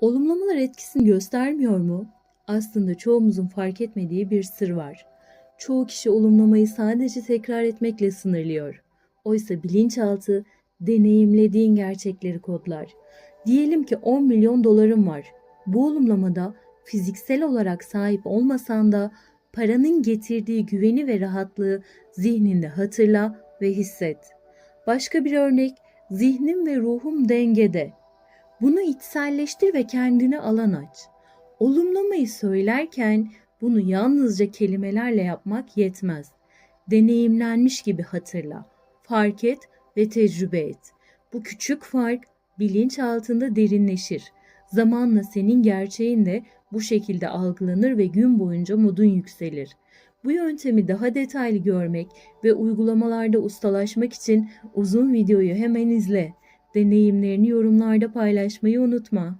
Olumlamalar etkisini göstermiyor mu? Aslında çoğumuzun fark etmediği bir sır var. Çoğu kişi olumlamayı sadece tekrar etmekle sınırlıyor. Oysa bilinçaltı deneyimlediğin gerçekleri kodlar. Diyelim ki 10 milyon doların var. Bu olumlamada fiziksel olarak sahip olmasan da paranın getirdiği güveni ve rahatlığı zihninde hatırla ve hisset. Başka bir örnek, zihnim ve ruhum dengede. Bunu içselleştir ve kendine alan aç. Olumlamayı söylerken bunu yalnızca kelimelerle yapmak yetmez. Deneyimlenmiş gibi hatırla, fark et ve tecrübe et. Bu küçük fark bilinç altında derinleşir. Zamanla senin gerçeğin de bu şekilde algılanır ve gün boyunca modun yükselir. Bu yöntemi daha detaylı görmek ve uygulamalarda ustalaşmak için uzun videoyu hemen izle. Deneyimlerini yorumlarda paylaşmayı unutma.